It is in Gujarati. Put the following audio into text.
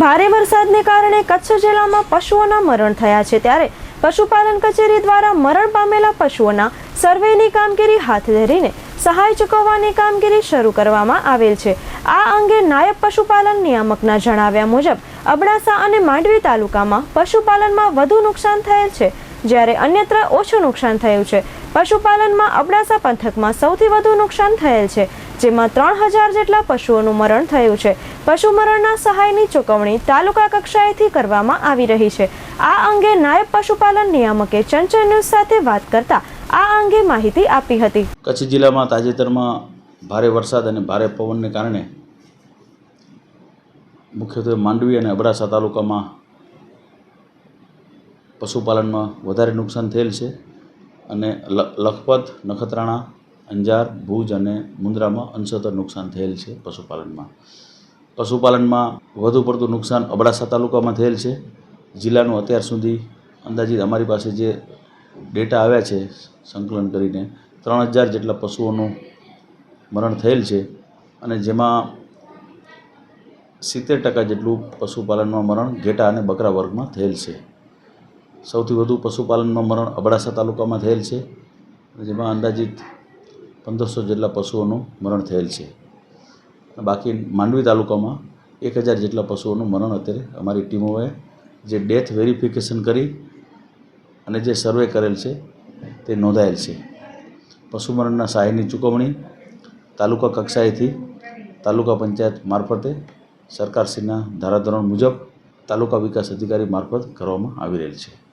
ભારે વરસાદને કારણે કચ્છ જિલ્લામાં પશુઓના મરણ થયા છે ત્યારે પશુપાલન કચેરી દ્વારા મરણ પામેલા પશુઓના સર્વેની કામગીરી હાથ ધરીને સહાય ચૂકવવાની કામગીરી શરૂ કરવામાં આવેલ છે. આ અંગે નાયબ પશુપાલન નિયામકના જણાવ્યા મુજબ, અબડાસા અને માંડવી તાલુકામાં પશુપાલનમાં વધુ નુકસાન થયેલ છે, જ્યારે અન્યત્ર ઓછું નુકસાન થયું છે. પશુપાલનમાં અબડાસા પંથકમાં સૌથી વધુ નુકસાન થયેલ છે. જેમાં ત્રણ હજાર જેટલા પશુઓનું મરણ થયું છે. પશુ મરણના સહાયની ચૂકવણી તાલુકા કક્ષાએથી કરવામાં આવી રહી છે. આ અંગે નાયબ પશુપાલન નિયામકે ચંચલ ન્યૂઝ સાથે વાત કરતા આ અંગે માહિતી આપી હતી. કચ્છ જિલ્લામાં તાજેતરમાં ભારે વરસાદ અને ભારે પવનને કારણે મુખ્યત્વે માંડવી અને અબડાસા તાલુકામાં પશુપાલનમાં વધારે નુકસાન થયેલ છે. અને લખપત, નખત્રાણા અંજાર, ભુજ અને મુન્દ્રામાં અંશતઃ નુકસાન થયેલ છે પશુપાલનમાં. પશુપાલનમાં વધુ પડતું નુકસાન અબડાસા તાલુકામાં થયેલ છે. જિલ્લાનું અત્યાર સુધી અંદાજિત અમારી પાસે જે ડેટા આવ્યા છે, સંકલન કરીને, ત્રણ હજાર જેટલા પશુઓનું મરણ થયેલ છે અને જેમાં સિત્તેર ટકા જેટલું પશુપાલનમાં મરણ ઘેટા અને બકરા વર્ગમાં થયેલ છે. સૌથી વધુ પશુપાલનમાં મરણ અબડાસા તાલુકામાં થયેલ છે જેમાં અંદાજિત પંદરસો જેટલા પશુઓનું મરણ થયેલ છે. બાકી માંડવી તાલુકામાં એક હજાર જેટલા પશુઓનું મરણ અત્યારે અમારી ટીમોએ જે ડેથ વેરિફિકેશન કરી અને જે સર્વે કરેલ છે તે નોંધાયેલ છે. પશુ મરણના સહાયની ચૂકવણી તાલુકા કક્ષાએથી તાલુકા પંચાયત મારફતે સરકારશ્રીના ધારાધોરણ મુજબ તાલુકા વિકાસ અધિકારી મારફત કરવામાં આવી રહેલ છે.